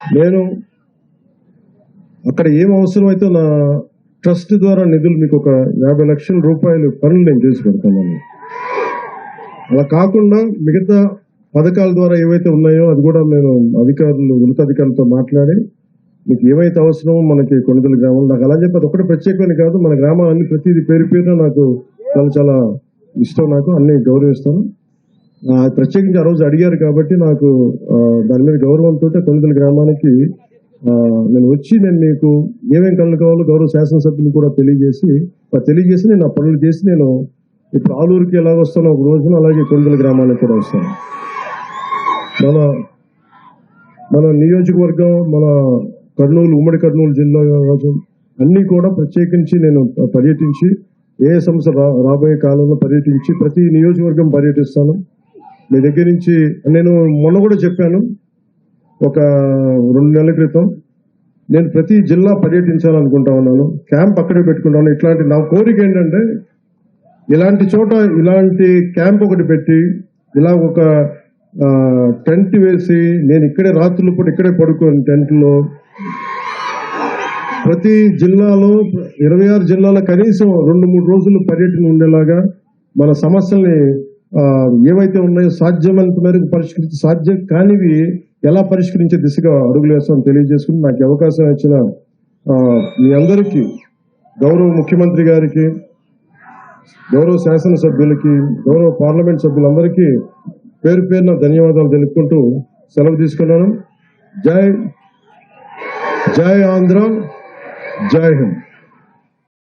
నేను అక్కడ ఏం అవసరమైతే నా ట్రస్ట్ ద్వారా నిధులు మీకు ఒక యాభై లక్షల రూపాయలు పనులు నేను చేసి పెడతానని. అలా కాకుండా మిగతా పథకాల ద్వారా ఏవైతే ఉన్నాయో అది కూడా నేను అధికారులు ఉన్నతాధికారులతో మాట్లాడి మీకు ఏవైతే అవసరమో మనకి కొనుగోలు గ్రామం నాకు అలా చెప్పి అది ఒకటి ప్రత్యేకమైన కాదు మన గ్రామాలన్నీ ప్రతిదీ పేరు పేరున నాకు చాలా చాలా ఇష్టం నాకు అన్ని గౌరవిస్తాను. ప్రత్యేకించి ఆ రోజు అడిగారు కాబట్టి నాకు దాని మీద గౌరవంతో కొనుగోలు గ్రామానికి నేను వచ్చి నేను మీకు ఏమేమి కళ్ళు కావాలో గౌరవ శాసనసభ్యులు కూడా తెలియజేసి తెలియజేసి నేను ఆ పనులు చేసి నేను ఇప్పుడు ఆలూరుకి ఎలా వస్తానో ఒక రోజున అలాగే కొనుగోలు గ్రామానికి కూడా వస్తాను. మన మన నియోజకవర్గం మన కర్నూలు ఉమ్మడి కర్నూలు జిల్లా అన్నీ కూడా ప్రత్యేకించి నేను పర్యటించి ఏ సంస్థ రా రాబోయే కాలంలో పర్యటించి ప్రతి నియోజకవర్గం పర్యటిస్తాను. మీ దగ్గర నుంచి నేను మొన్న కూడా చెప్పాను. ఒక రెండు నెలల క్రితం నేను ప్రతి జిల్లా పర్యటించాలనుకుంటా ఉన్నాను. క్యాంప్ అక్కడే పెట్టుకుంటాను ఇట్లాంటి నా కోరిక ఏంటంటే ఇలాంటి చోట ఇలాంటి క్యాంప్ ఒకటి పెట్టి ఇలా ఒక టెంట్ వేసి నేను ఇక్కడే రాత్రులు పూట ఇక్కడే పడుకోను టెంట్లో ప్రతి జిల్లాలో ఇరవై ఆరు జిల్లాలో కనీసం రెండు మూడు రోజులు పర్యటన ఉండేలాగా మన సమస్యల్ని ఏవైతే ఉన్నాయో సాధ్యమైనంత మేరకు పరిష్కరించి సాధ్యం కానివి ఎలా పరిష్కరించే దిశగా అడుగులు వేస్తామని తెలియజేసుకుని నాకు అవకాశం ఇచ్చిన మీ అందరికీ గౌరవ ముఖ్యమంత్రి గారికి గౌరవ శాసనసభ్యులకి గౌరవ పార్లమెంట్ సభ్యులందరికీ పేరు పేరున ధన్యవాదాలు తెలుపుకుంటూ సెలవు తీసుకున్నాను. జై జై ఆంధ్ర జై హింద్.